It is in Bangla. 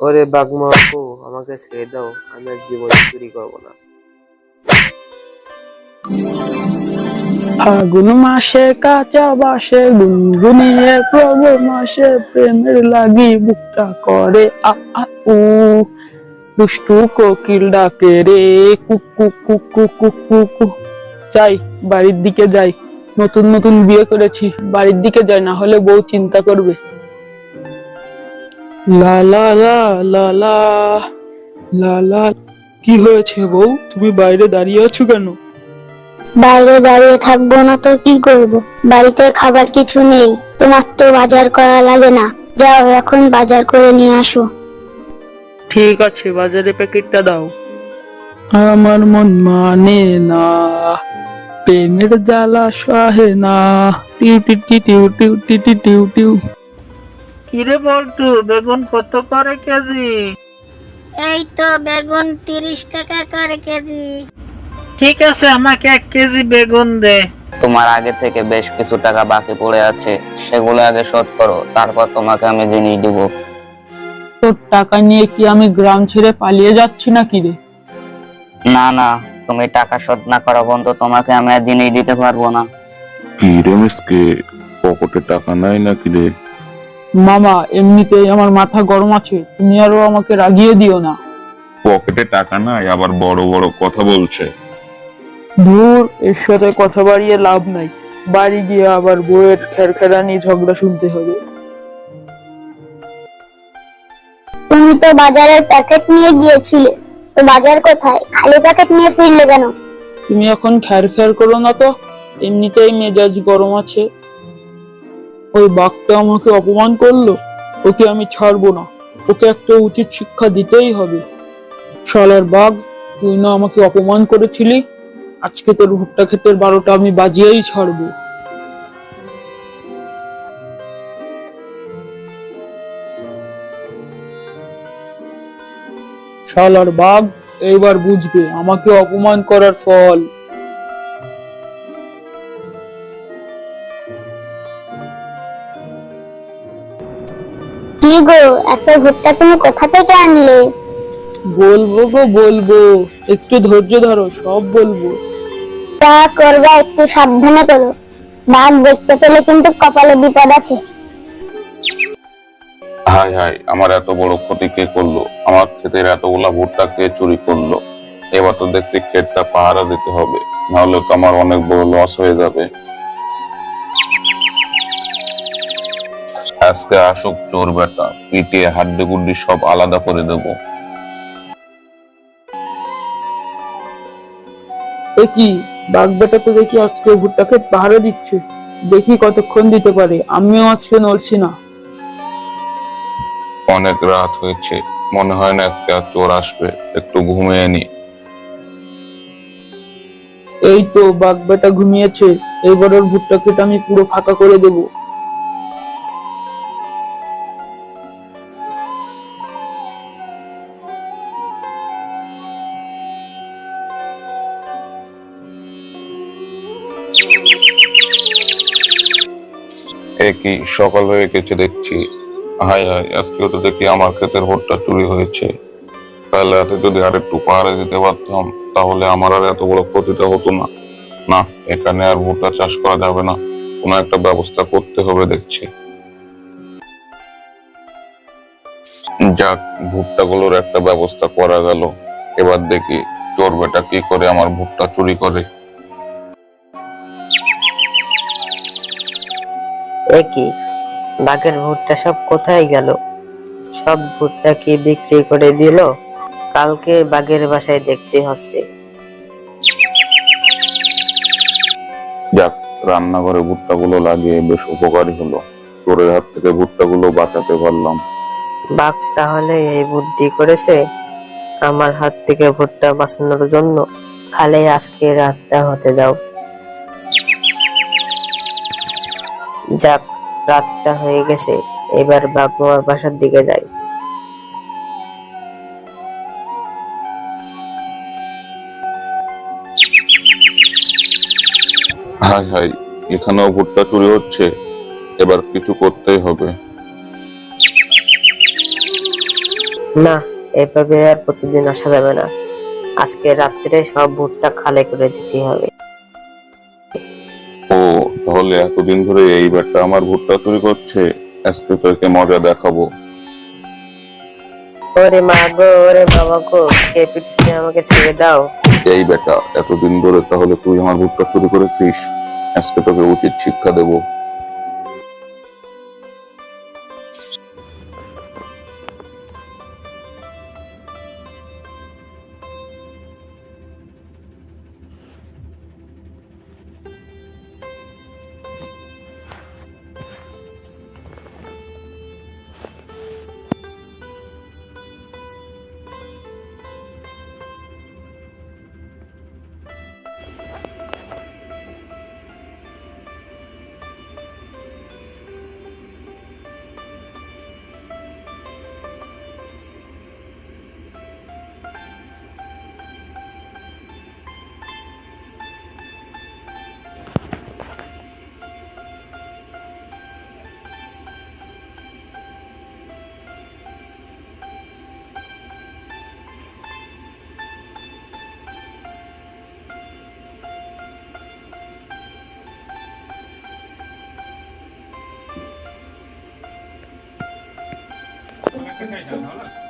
ওরে বাগমা আপু, আমাকে ছেড়ে দাও, আমি আর জীবনে চুরি করব না। ফাগুন মাসে কাঁচা বাসে গুনগুনিয়ে প্রভু মাসে প্রেমের লাগি বুকটা করে। আ আ দুষ্টু কোকিল ডাকে রে কুক কুক কুক কু। যাই, বাড়ির দিকে যাই। নতুন নতুন বিয়ে করেছি। বাড়ির দিকে যাই, না হলে বউ চিন্তা করবে। লা লা লা লা লা লা লা। কি হয়েছে বউ? তুমি বাইরে দাঁড়িয়ে আছো কেন? বাইরে দাঁড়িয়ে থাকব না তো কি করব? বাড়িতে খাবার কিছু নেই। তোমার তো বাজার করা লাগে না। যাও এখন বাজার করে নিয়ে আসো। ঠিক আছে বাজারে প্যাকেটটা দাও। আমার মন মানে না। পেনের জ্বালা সহে না। টিউ টিউ টিউ টিউ টিউ টিউ টিউ। কিরে বলটু বেগুন কত করে কেজি? এই তো বেগুন তিরিশ টাকা করে কেজি। ঠিক আছে আমাকে এক কেজি বেগুন দে। তোমার আগে থেকে বেশ কিছু টাকা বাকি পড়ে আছে সেগুলো আগে শোধ করো তারপর তোমাকে আমি জিনিস দিব। তোর টাকা নিয়ে কি আমি গ্রাম ছেড়ে পালিয়ে যাচ্ছি না কি রে? না না তুমি টাকা শোধ না করা পর্যন্ত তোমাকে আমি আর জিনিস দিতে পারব না। কি রে মিসকে পকেটে টাকা নাই নাকি রে? মামা এমনিতেই আমার মাথা গরম আছে তুমি আরও আমাকে রাগিয়ে দিও না। পকেটে টাকা নাই আবার বড় বড় কথা বলছে। দূর এর সাথে কথা বাড়িয়ে লাভ নাই। বাড়ি গিয়ে আবার বউয়ের খেরখেরানি ঝগড়া শুনতে হবে। তুমি তো বাজারের প্যাকেট নিয়ে গিয়েছিলে। তো বাজার কোথায়? খালি প্যাকেট নিয়ে ফিরলে কেন? তুমি এখন খ্যার খ্যার করো না তো? এমনিতেই মেজাজ গরম আছে। ওই বাঘটা আমাকে অপমান করল? ওকে আমি ছাড়বো না। ওকে একটা উচিত শিক্ষা দিতেই হবে। শালার বাঘ, তুই না আমাকে অপমান করেছিলি? আজকে তোর ভুট্টা ক্ষেতের বারোটা আমি বাজিয়েই ছাড়বো। শালার বাঘ, এইবার বুঝবে আমাকে অপমান করার ফল। গো এত ভুট্টা তুমি কোথা থেকে আনলে? বলব গো বলব। একটু ধৈর্য ধরো সব বলব। তা করবা একটু সাবধানে করো। বাঘ দেখতে পেলে কিন্তু কপালে বিপদ আছে। হাই হাই আমার এত বড় ক্ষতি কে করল? আমার ক্ষেতের এতগুলা ভুট্টা কে চুরি করল? এবার তো দেখছি ক্ষেতটা পাহারা দিতে হবে। নাহলে তো আমার অনেক বড় লস হয়ে যাবে। আজকে আসুক চোর বেটা পিটিয়ে হাড্ডি গুড্ডি সব আলাদা করে দেবো। এ কি বাঘ বেটা তো দেখি আজকে ভুট্টাকে পাহারা দিচ্ছে। দেখি কতক্ষণ দিতে পারে আমিও আজকে নড়ছি না। অনেক রাত হয়েছে মনে হয় না আজকে আর চোর আসবে একটু ঘুমিয়ে নি। এই তো বাঘ বেটা ঘুমিয়েছে এবার ওর ভুট্টা আমি পুরো ফাঁকা করে দেব। কি সকাল হয়ে গেছে দেখছি। হাই হাই আজকেও তো দেখি আমার ক্ষেতের ভুট্টা চুরি হয়েছে। কাল রাতে যদি আর একটু পাহাড়ে দিতে পারতাম, তাহলে আমার আর এত বড় ক্ষতিটা হতো না। না, এখানে আর ভুট্টা চাষ করা যাবে না। কোনো একটা ব্যবস্থা করতে হবে দেখছি। যাক ভুট্টা গুলোর একটা ব্যবস্থা করা গেল। এবার দেখি চোর বেটা কি করে আমার ভুট্টা চুরি করে। এ কি বাঘের ভুট্টা সব কোথায় গেল? সব ভুট্টা কি বিক্রি করে দিল? কালকে বাঘের বাসায় দেখতে হচ্ছে। যাক রান্নাঘরে ভুট্টা গুলো লাগিয়ে বেশ উপকারী হলো। চোরের হাত থেকে ভুট্টা গুলো বাঁচাতে পারলাম। বাঘ তাহলে এই বুদ্ধি করেছে আমার হাত থেকে ভুট্টা বাঁচানোর জন্য। খালে আজকে রাতটা হতে দাও। যাক রাতটা হয়ে গেছে এবার মামার বাসার দিকে যাই। হাই হাই এখানেও ভুট্টা চুরি হচ্ছে এবার কিছু করতেই হবে। না এভাবে আর প্রতিদিন আসা যাবে না। আজকে রাত্রে সব ভুট্টা খালে করে দিতে হবে। তাহলে এতদিন ধরে এই ব্যাটটা আমার ভুট্টা চুরি করছে আজকে তোকে মজা দেখাবো। ওরে মা গো ওরে বাবা গো কে পিটিছে আমাকে ছেড়ে দাও। এই বেটা এতদিন ধরে তাহলে তুই আমার ভুট্টা চুরি করেছিস? আজকে তোকে উচিত শিক্ষা দেবো। 他太想他了。